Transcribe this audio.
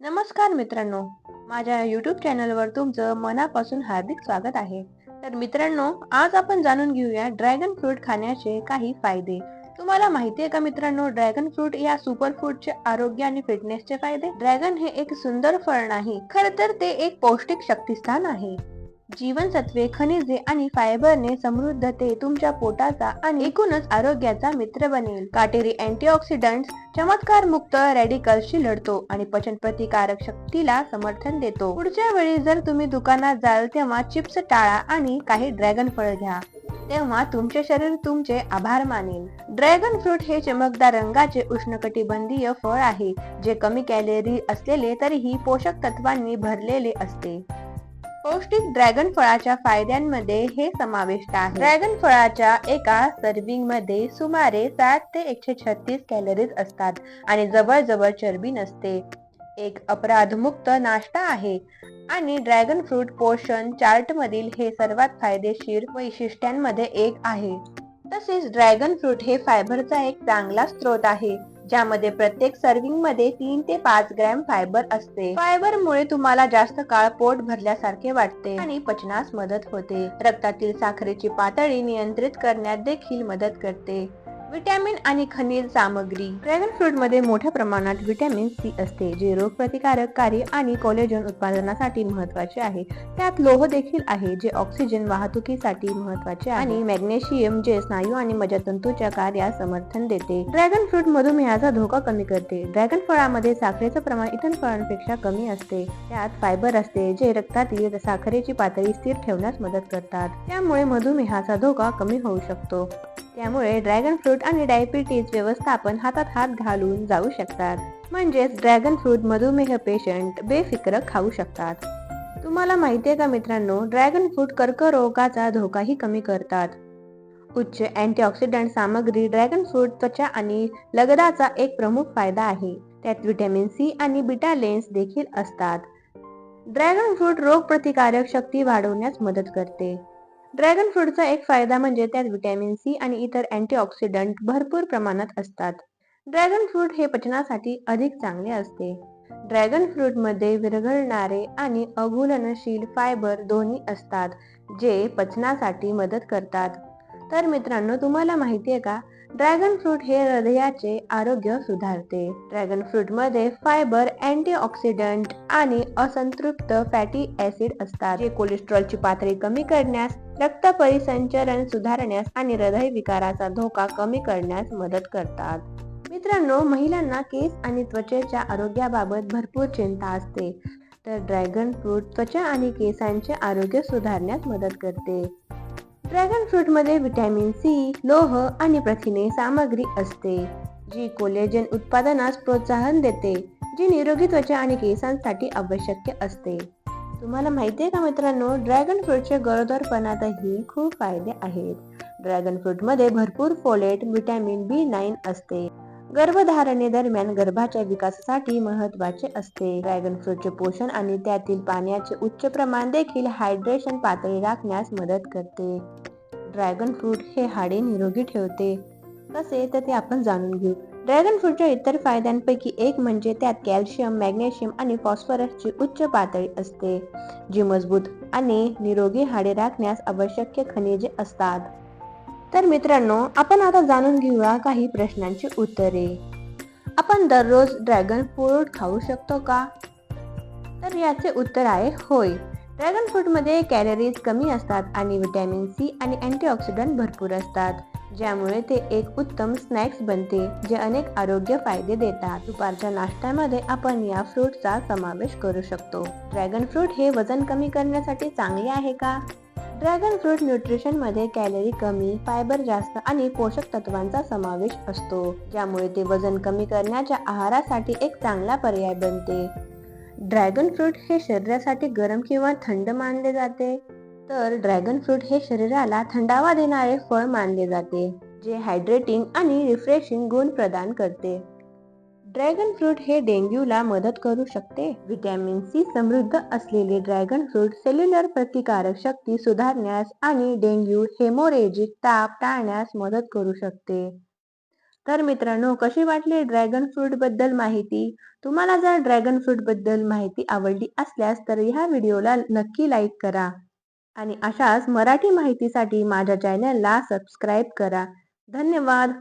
नमस्कार मित्रांनो. माझ्या यूट्यूब चॅनलवर तुमचं मनापासून हार्दिक स्वागत आहे. तर मित्रांनो आज आपण जाणून घेऊया ड्रॅगन फ्रूट खाण्याचे काही फायदे. तुम्हाला माहिती आहे का मित्रांनो ड्रॅगन फ्रूट या सुपर फ्रूटचे आरोग्य आणि फिटनेसचे फायदे? ड्रॅगन हे एक सुंदर फळ नाही. खर तर ते एक पौष्टिक शक्तिस्थान आहे. जीवनसत्वे खनिजे आणि फायबरने समृद्ध ते तुमच्या पोटाचा आणि एकूणच आरोग्याचा मित्र बनेल. काटेरी अँटीऑक्सिडंट चमत्कार मुक्त रॅडिकल्सशी लढतो आणि पचन प्रतिकारक शक्तीला समर्थन देतो. पुढच्या वेळी जर तुम्ही दुकानात जाल तेव्हा चिप्स टाळा आणि काही ड्रॅगन फळ घ्या. तेव्हा तुमचे शरीर तुमचे आभार मानेल. ड्रॅगन फ्रूट हे चमकदार रंगाचे उष्णकटिबंधीय फळ आहे जे कमी कॅलरी असलेले तरीही पोषक तत्वांनी भरलेले असते. पौष्टिक ड्रॅगन फळाच्या फायद्यांमध्ये हे समाविष्ट आहे. ड्रॅगन फळाच्या एका सर्विंगमध्ये सुमारे सात ते एकशे छत्तीस कॅलरीज असतात आणि जवळजवळ चरबी नसते. एक अपराधमुक्त नाश्ता आहे आणि ड्रॅगन फ्रूट पोषण चार्टमधील हे सर्वात फायदेशीर वैशिष्ट्यांमध्ये एक आहे. तसेच ड्रॅगन फ्रूट हे फायबरचा एक चांगला स्रोत आहे. ज्यामध्ये प्रत्येक सर्विंगमध्ये तीन ते पाच ग्रॅम फायबर असते. फायबर मुळे तुम्हाला जास्त काळ पोट भरल्यासारखे वाटते आणि पचनास मदत होते. रक्तातील साखरेची पातळी नियंत्रित करण्यात देखील मदत करते. विटॅमिन आणि खनिज सामग्री. ड्रॅगन फ्रूटमध्ये मोठ्या प्रमाणात व्हिटॅमिन सी असते जे रोगप्रतिकारक कार्य आणि कोलेजन उत्पादनासाठी महत्त्वाचे आहे. त्यात लोह देखील आहे जे ऑक्सिजन वाहतुकीसाठी महत्त्वाचे आहे. आणि मॅग्नेशियम जे स्नायू आणि मज्जातंतूच्या कार्यास समर्थन देते. ड्रॅगन फ्रूट मधुमेहाचा धोका कमी करते. ड्रॅगन फळामध्ये साखरेचं प्रमाण इतर फळांपेक्षा कमी असते. त्यात फायबर असते जे रक्तातील साखरेची पातळी स्थिर ठेवण्यास मदत करतात. त्यामुळे मधुमेहाचा धोका कमी होऊ शकतो. त्यामुळे ड्रॅगन फ्रूट आणि डायबिटीज व्यवस्थापन हातात हात घालून जाऊ शकतात. म्हणजेच ड्रॅगन फ्रूट मधुमेह पेशंट बेफिक्र खाऊ शकतात. तुम्हाला माहितीये का मित्रांनो ड्रॅगन फ्रूट कर्करोगाचा धोकाही कमी करतात. उच्च अँटीऑक्सिडंट सामग्री ड्रॅगन फ्रूट त्वचा आणि लगदाचा एक प्रमुख फायदा आहे. त्यात व्हिटॅमिन सी आणि बिटा लेन्स देखील असतात. ड्रॅगन फ्रूट रोग प्रतिकारक शक्ती वाढवण्यास मदत करते. ड्रॅगन फ्रूटचा एक फायदा म्हणजे त्यात व्हिटॅमिन सी आणि इतर अँटीऑक्सिडंट भरपूर प्रमाणात असतात. ड्रॅगन फ्रूट हे पचनासाठी अधिक चांगले असते. ड्रॅगन फ्रूटमध्ये विरघळणारे आणि अघुलनशील फायबर दोन्ही असतात जे पचनासाठी मदत करतात. तर मित्रांनो तुम्हाला माहिती आहे का? ड्रॅगन फ्रूट हे हृदयाचे आरोग्य सुधारते. ड्रॅगन फ्रूटमध्ये फायबर अँटीऑक्सिडंट आणि असंतृप्त फॅटी ऍसिड असतात जे कोलेस्ट्रॉलची पातळी कमी करण्यास रक्त परिसंचरण सुधारण्यास आणि हृदय विकाराचा धोका कमी करण्यास मदत करतात. मित्रांनो महिलांना केस आणि त्वचेच्या आरोग्याबाबत भरपूर चिंता असते तर ड्रॅगन फ्रूट त्वचा आणि केसांचे आरोग्य सुधारण्यास मदत करते. ड्रॅगन फ्रूटमध्ये व्हिटॅमिन सी लोह आणि प्रथिने सामग्री असते जी कोलेजन उत्पादनास प्रोत्साहन देते जी निरोगी त्वचा आणि केसांसाठी आवश्यक असते. तुम्हाला माहिती आहे का मित्रांनो ड्रॅगन फ्रूटचे गरोदरपणातही खूप फायदे आहेत. ड्रॅगन फ्रूटमध्ये भरपूर फोलेट व्हिटॅमिन बी नाईन असते. गर्भधारणेदरम्यान गर्भाच्या विकासासाठी महत्त्वाचे असते. ड्रॅगन फ्रूटचे पोषण आणि त्यातील पाण्याचे उच्च प्रमाण देखील हायड्रेशन पातळी राखण्यास मदत करते. ड्रॅगन फ्रूट हे हाडे निरोगी ठेवते. कसे तर ते आपण जाणून घेऊ. ड्रॅगन फ्रूटच्या इतर फायद्यांपैकी एक म्हणजे त्यात कॅल्शियम मॅग्नेशियम आणि फॉस्फरसची उच्च पातळी असते जी मजबूत आणि निरोगी हाडे राखण्यास आवश्यक खनिजे असतात. तर मित्रांनो आपण आता जाणून घेऊया काही प्रश्नांची उत्तरे. आपण दररोज ड्रॅगन फ्रूट खाऊ शकतो का? तर याचे उत्तर आहे होय. ड्रॅगन फ्रूटमध्ये कॅलरीज कमी असतात आणि व्हिटॅमिन सी आणि अँटीऑक्सिडंट भरपूर असतात ज्यामुळे ते एक उत्तम स्नॅक्स बनते जे अनेक आरोग्य फायदे देतात. दुपारच्या नाश्त्यामध्ये आपण या फ्रूटचा समावेश करू शकतो. ड्रॅगन फ्रूट हे वजन कमी करण्यासाठी चांगले आहे का? ड्रॅगन फ्रूट न्यूट्रिशनमध्ये कॅलरी कमी फायबर जास्त आणि पोषक तत्वांचा समावेश असतो ज्यामुळे ते वजन कमी करण्याच्या आहारासाठी एक चांगला पर्याय बनते. ड्रॅगन फ्रूट हे शरीरासाठी गरम किंवा थंड मानले जाते तर ड्रॅगन फ्रूट हे शरीराला थंडावा देणारे फळ मानले जाते जे हायड्रेटिंग आणि रिफ्रेशिंग गुण प्रदान करते. ड्रॅगन फ्रूट हे डेंग्यूला मदत करू शकते. व्हिटॅमिन सी समृद्ध असलेले ड्रॅगन फ्रूट सेल्युलर प्रतिकारक शक्ती सुधारण्यास आणि डेंग्यू हेमोरेजिक ताप टाळण्यास मदत करू शकते. तर मित्रांनो कशी वाटली ड्रॅगन फ्रूटबद्दल माहिती? तुम्हाला जर ड्रॅगन फ्रूटबद्दल माहिती आवडली असल्यास तर ह्या व्हिडिओला नक्की लाईक करा. आणि अशाच मराठी माहितीसाठी माझ्या चॅनलला सबस्क्राईब करा. धन्यवाद!